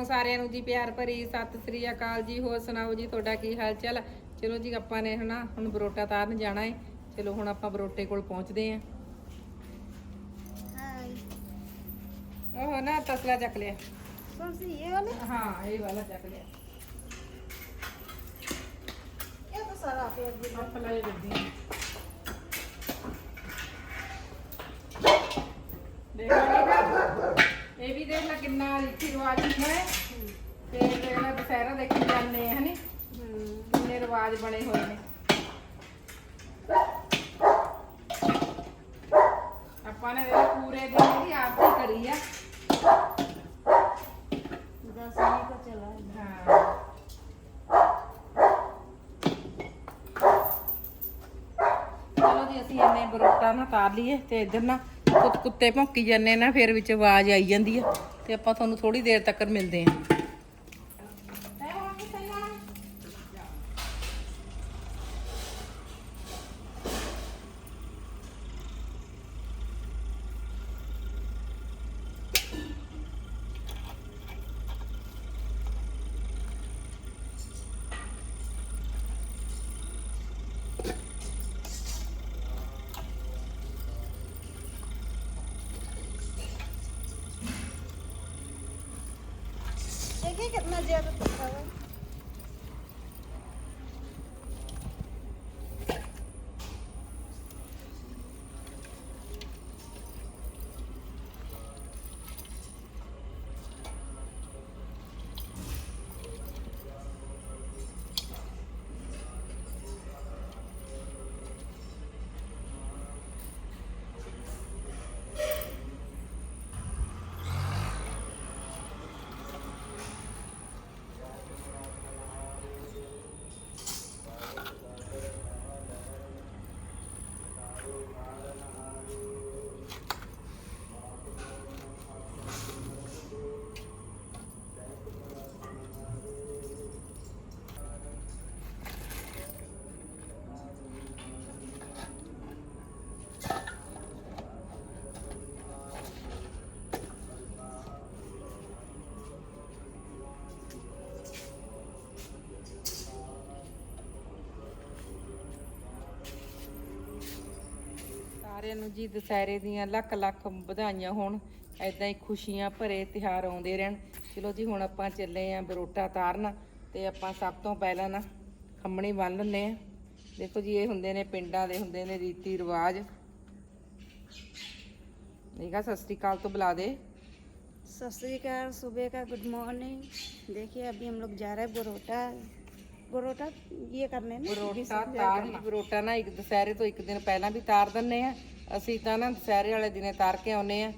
ਵੱਲੋਂ ਸਾਰਿਆਂ ਨੂੰ ਜੀ ਪਿਆਰ ਭਰੀ ਸਤਿ ਸ੍ਰੀ ਅਕਾਲ ਜੀ। ਹੋਰ ਸੁਣਾਓ ਜੀ ਤੁਹਾਡਾ ਕੀ ਹਾਲ ਚਾਲ? ਚਲੋ ਜੀ ਆਪਾਂ ਨੇ ਹਨਾ ਹੁਣ ਬਰੋਟਾ ਤਾਰਨ ਜਾਣਾ ਹੈ ਚਲੋ ਹੁਣ ਆਪਾਂ ਬਰੋਟੇ ਕੋਲ ਪਹੁੰਚਦੇ ਆਂ। ਉਹ ਨਾ ਤਸਲਾ ਚੱਕ ਲਿਆ। ਕੌਣ ਇਹ ਵਾਲਾ? ਹਾਂ ਇਹ ਵਾਲਾ ਚੱਕ ਲਿਆ। ਇਹ ਤਾਂ ਸਾਰਾ ਆਪੇ ਅੱਗੇ ਫਲਾਈ ਦਿੱਤੀ ਰੀਤੀ ਰਿਵਾਜ ਹੈ ਤੇ ਜਿਹੜਾ ਦੁਸਹਿਰਾ ਦੇਖੀ ਜਾਂਦੇ ਆ ਹਨੀ? ਰਿਵਾਜ ਬਣੇ ਹੋਏ ਨੇ। ਆਪਾਂ ਨੇ ਇਹਦੇ ਪੂਰੇ ਦਿਨ ਦੀ ਆਰਤੀ ਕਰੀ ਆ। ਦਸ ਅਸੀਂ ਇੰਨੇ ਬਰੋਟਾ ਨਾ ਤਾਰ ਲਈਏ ਤੇ ਇੱਧਰ ਨਾ ਕੁੱਤੇ ਭੌਂਕੀ ਜਾਂਦੇ ਨਾ ਫਿਰ ਵਿੱਚ ਆਵਾਜ਼ ਆਈ ਜਾਂਦੀ ਆ। ਤੇ ਆਪਾਂ ਤੁਹਾਨੂੰ ਥੋੜੀ ਦੇਰ ਤੱਕ ਮਿਲਦੇ ਹਾਂ। Ne Hakikaten acayip. ਸਾਰਿਆਂ ਨੂੰ ਜੀ ਦੁਸਹਿਰੇ ਦੀਆਂ ਲੱਖ ਲੱਖ ਵਧਾਈਆਂ ਹੋਣ ਐਦਾਂ ਹੀ ਖੁਸ਼ੀਆਂ ਭਰੇ ਤਿਹਾਰ ਆਉਂਦੇ ਰਹਿਣ ਚਲੋ ਜੀ ਹੁਣ ਆਪਾਂ ਚੱਲੇ ਆਂ ਬਰੋਟਾ ਤਾਰਨ ਤੇ ਆਪਾਂ ਸਭ ਤੋਂ ਪਹਿਲਾਂ ਨਾ ਖੰਮਣੀ ਬੰਨ ਲੈਂਦੇ ਆ ਦੇਖੋ ਜੀ ਇਹ ਹੁੰਦੇ ਨੇ ਪਿੰਡਾਂ ਦੇ ਹੁੰਦੇ ਨੇ ਰੀਤੀ ਰਿਵਾਜ ਦੇਖਾ ਸਤਿ ਸ੍ਰੀ ਅਕਾਲ ਤੋਂ ਬੁਲਾ ਦੇ सत श्रीकाल सुबह का गुड मॉर्निंग देखिए अभी हम लोग जा रहे हैं बरोटा बरोटा ये करने ना ਬਰੋਟਾ ਤਾਰ ਲਈ ਬਰੋਟਾ ਨਾ ਇੱਕ ਦੁਸਹਿਰੇ ਤੋਂ ਇੱਕ ਦਿਨ ਪਹਿਲਾਂ ਵੀ ਤਾਰ ਦਿੰਨੇ ਆ ਅਸੀਂ ਤਾਂ ਨਾ ਦੁਸਹਿਰੇ ਵਾਲੇ ਦਿਨੇ ਤਾਰ ਕੇ ਆਉਨੇ ਆ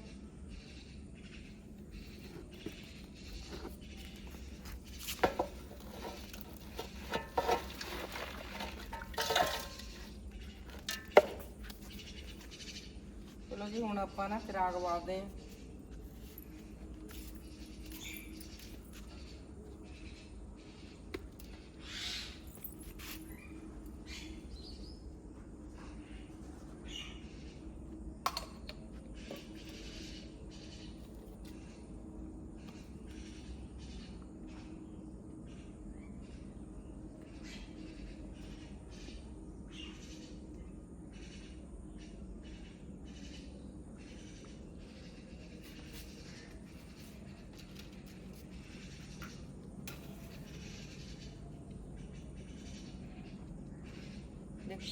ਚਲੋ ਜੀ, ਹੁਣ ਆਪਾਂ ਨਾ ਚਿਰਾਗ ਬਾਲਦੇ ਆ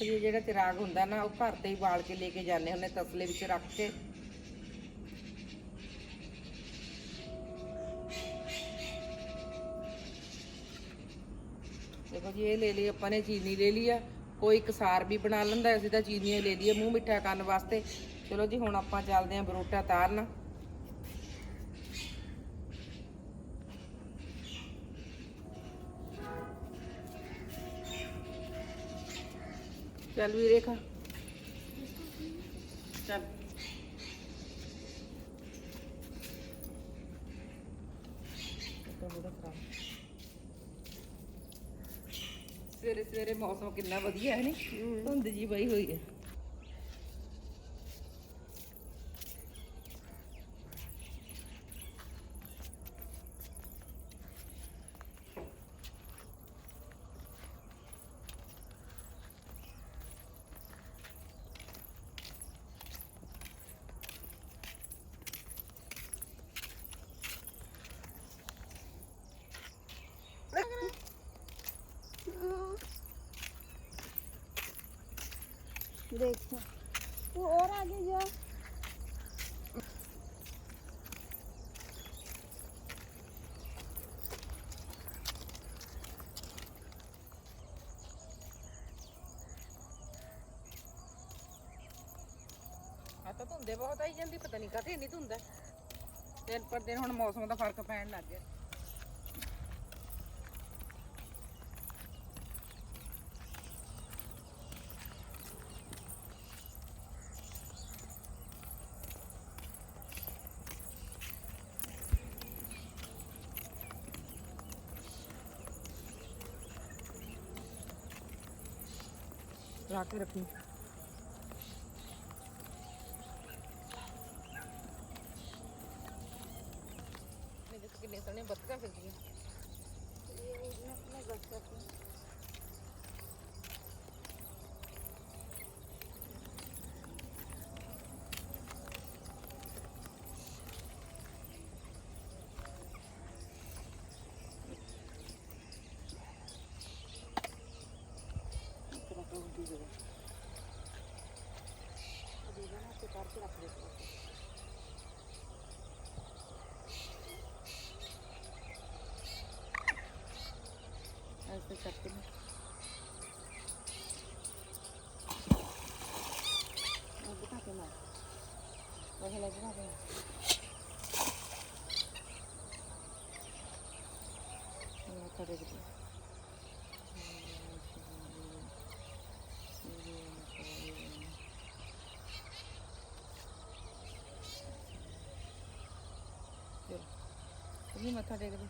ਦੇਖੋ ਜਿਹੜਾ ਚਿਰਾਗ ਹੁੰਦਾ ਨਾ, ਉਹ ਘਰ ਤੇ ਹੀ ਬਾਲ ਕੇ ਲੈ ਕੇ ਜਾਂਦੇ ਹੁੰਦੇ, ਤਸਲੇ ਵਿੱਚ ਰੱਖ ਕੇ। ਦੇਖੋ ਜੀ, ਇਹ ਲੈ ਲਈ, ਆਪਾਂ ਨੇ ਚੀਨੀ ਲੈ ਲਈ ਆ। ਕੋਈ ਕਸਾਰ ਵੀ ਬਣਾ ਲੈਂਦਾ, ਅਸੀਂ ਤਾਂ ਚੀਨੀਆਂ ਲੈ ਲਈਏ ਮੂੰਹ ਮਿੱਠਾ ਕਰਨ ਵਾਸਤੇ। ਚਲੋ ਜੀ, ਹੁਣ ਆਪਾਂ ਚੱਲਦੇ ਆਂ ਬਰੋਟਾ ਤਾਰਨ। ਚੱਲ ਵੀ ਰੇਖਾ ਚੱਲ ਸਵੇਰੇ ਸਵੇਰੇ ਮੌਸਮ ਕਿੰਨਾ ਵਧੀਆ ਹੈ ਨਹੀਂ ਧੁੰਦ ਜੀ ਪਈ ਹੋਈ ਹੈ देखते तू और आगे जा ਆ ਤਾਂ ਧੁੰਦੇ ਬਹੁਤ ਆਈ ਜਾਂਦੀ ਪਤਾ ਨਹੀਂ ਕਾਹਤੇ ਨਹੀਂ ਧੁੰਦਾ ਦਿਨ ਪਰ ਦਿਨ ਹੁਣ ਮੌਸਮ ਦਾ ਫਰਕ ਪੈਣ ਲੱਗ ਗਿਆ ਲਾ ਕੇ ਰੱਖੀ। ਕਿੰਨੇ ਸੋਹਣੇ ਬੱਤਕਾਂ ਫਿਰਦੀਆਂ। ऐसे करके ना और बिठा के मार वही लग बिठा के मार करे के चलो ਵੀ ਮੱਥਾ ਟੇਕਦੇ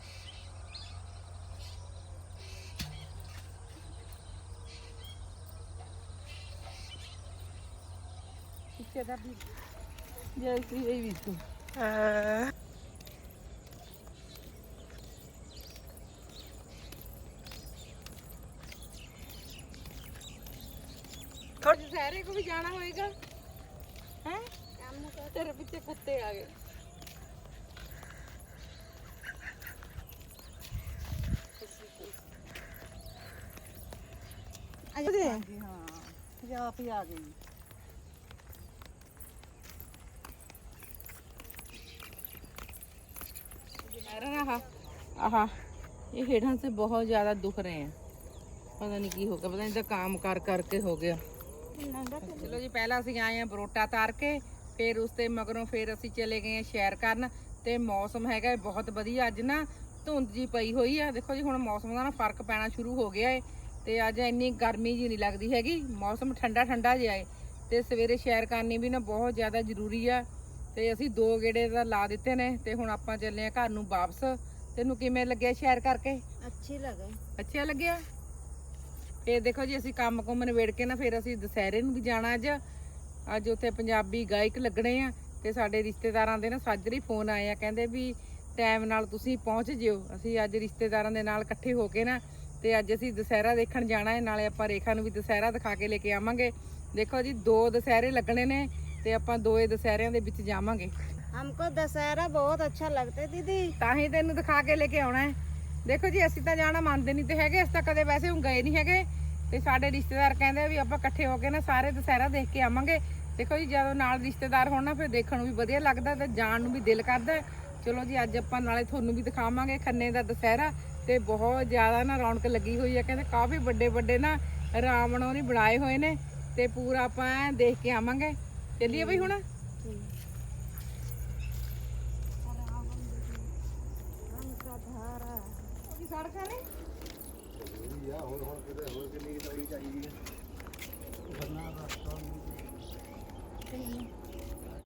ਇੱਥੇ ਦਾ ਵੀ ਜੇ ਇਸ ਵੀ ਵੀ ਤੂੰ। ਹਾਂ। ਥੋੜੇ ਸਾਰੇ ਕੋ ਵੀ ਜਾਣਾ ਹੋਏਗਾ? ਹੈ? ਤੇਰੇ ਪਿੱਛੇ ਕੁੱਤੇ ਆ ਗਏ। ये आप ही आ गई आहा आहा ये हेठां से बहुत ज्यादा दुख रहे हैं पता नहीं की हो गया पता नहीं तो काम कर करके हो गया ਚਲੋ ਜੀ ਪਹਿਲਾਂ ਅਸੀਂ ਆਏ ਆ ਬਰੋਟਾ ਤਾਰ ਕੇ ਫਿਰ ਉਸ ਤੇ ਮਗਰੋਂ ਫਿਰ ਅਸੀਂ ਚਲੇ ਗਏ ਆ ਸ਼ੈਰ ਕਰਨ ਤੇ ਮੌਸਮ ਹੈਗਾ ਹੈ ਬਹੁਤ ਵਧੀਆ ਅੱਜ ਨਾ ਧੁੰਦ ਜੀ ਪਈ ਹੋਈ ਆ ਦੇਖੋ ਜੀ ਹੁਣ ਮੌਸਮ ਦਾ ਨਾ ਫਰਕ ਪੈਣਾ ਸ਼ੁਰੂ ਹੋ ਗਿਆ ਏ ਤੇ ਅੱਜ ਇੰਨੀ ਗਰਮੀ ਜੀ ਨਹੀਂ ਲੱਗਦੀ ਹੈਗੀ ਮੌਸਮ ਠੰਡਾ ਠੰਡਾ ਜਿਹਾ ਹੈ ਤੇ ਸਵੇਰੇ ਸ਼ੈਰ ਕਰਨੀ ਵੀ ਨਾ ਬਹੁਤ ਜ਼ਿਆਦਾ ਜ਼ਰੂਰੀ ਆ। ਤੇ ਅਸੀਂ ਦੋ ਗੇੜੇ ਦਾ ਲਾ ਦਿੱਤੇ ਨੇ ਤੇ ਹੁਣ ਆਪਾਂ ਚੱਲੇ ਆ ਘਰ ਨੂੰ ਵਾਪਸ। ਤੈਨੂੰ ਕਿਵੇਂ ਲੱਗਿਆ ਸ਼ੈਰ ਕਰਕੇ? ਅੱਛੀ ਲੱਗੇ। ਅੱਛਾ ਲੱਗਿਆ? ਤੇ ਦੇਖੋ ਜੀ ਅਸੀਂ ਕੰਮ ਕੁੰਮ ਨਿਬੇੜ ਕੇ ਨਾ ਫਿਰ ਅਸੀਂ ਦੁਸਹਿਰੇ ਨੂੰ ਵੀ ਜਾਣਾ ਅੱਜ। ਅੱਜ ਉੱਥੇ ਪੰਜਾਬੀ ਗਾਇਕ ਲੱਗਣੇ ਆ ਤੇ ਸਾਡੇ ਰਿਸ਼ਤੇਦਾਰਾਂ ਦੇ ਨਾ ਸਾਜਰੀ ਫੋਨ ਆਏ ਆ ਕਹਿੰਦੇ ਵੀ ਟਾਈਮ ਨਾਲ ਤੁਸੀਂ ਪਹੁੰਚ ਜਿਓ। ਅਸੀਂ ਅੱਜ ਰਿਸ਼ਤੇਦਾਰਾਂ ਦੇ ਨਾਲ ਇਕੱਠੇ ਹੋ ਕੇ ਨਾ ਤੇ ਅੱਜ ਅਸੀਂ ਦੁਸਹਿਰਾ ਦੇਖਣ ਜਾਣਾ ਹੈ ਨਾਲੇ ਆਪਾਂ ਰੇਖਾ ਨੂੰ ਵੀ ਦੁਸਹਿਰਾ ਦਿਖਾ ਕੇ ਲੈ ਕੇ ਆਵਾਂਗੇ ਦੇਖੋ ਜੀ ਦੋ ਦੁਸਹਿਰੇ ਲੱਗਣੇ ਨੇ ਤੇ ਆਪਾਂ ਦੋਏ ਦੁਸਹਿਰਿਆਂ ਦੇ ਵਿੱਚ ਜਾਵਾਂਗੇ हमको दशहरा बहुत अच्छा लगता है दीदी ਤਾਂ ਹੀ ਤੈਨੂੰ ਦਿਖਾ ਕੇ ਲੈ ਕੇ ਆਉਣਾ ਹੈ ਦੇਖੋ ਜੀ ਅਸੀਂ ਤਾਂ ਜਾਣਾ ਮੰਨਦੇ ਨਹੀਂ ਤੇ ਹੈਗੇ ਅਸੀਂ ਤਾਂ ਕਦੇ ਵੈਸੇ ਹੁਣ ਗਏ ਨਹੀਂ ਹੈਗੇ ਤੇ ਸਾਡੇ ਰਿਸ਼ਤੇਦਾਰ ਕਹਿੰਦੇ ਵੀ ਆਪਾਂ ਇਕੱਠੇ ਹੋ ਕੇ ਨਾ ਸਾਰੇ ਦੁਸਹਿਰਾ ਦੇਖ ਕੇ ਆਵਾਂਗੇ ਦੇਖੋ ਜੀ ਜਦੋਂ ਨਾਲ ਰਿਸ਼ਤੇਦਾਰ ਹੋਣ ਨਾ ਫਿਰ ਦੇਖਣ ਨੂੰ ਵੀ ਵਧੀਆ ਲੱਗਦਾ ਤੇ ਜਾਣ ਨੂੰ ਵੀ ਦਿਲ ਕਰਦਾ ਚਲੋ ਜੀ ਅੱਜ ਆਪਾਂ ਨਾਲੇ ਤੁਹਾਨੂੰ ਵੀ ਦਿਖਾਵਾਂਗੇ ਖੰਨੇ ਦਾ ਦੁਸਹਿਰਾ ਤੇ ਬਹੁਤ ਜ਼ਿਆਦਾ ਨਾ ਰੌਣਕ ਲੱਗੀ ਹੋਈ ਹੈ ਕਹਿੰਦੇ ਕਾਫੀ ਵੱਡੇ ਵੱਡੇ ਨਾ ਰਾਵਣ ਉਹਨੇ ਬਣਾਏ ਹੋਏ ਨੇ ਤੇ ਪੂਰਾ ਆਪਾਂ ਐਂ ਦੇਖ ਕੇ ਆਵਾਂਗੇ। ਚੱਲੀਏ ਬਈ ਹੁਣ? ਸੜਕਾਂ ਨੇ बना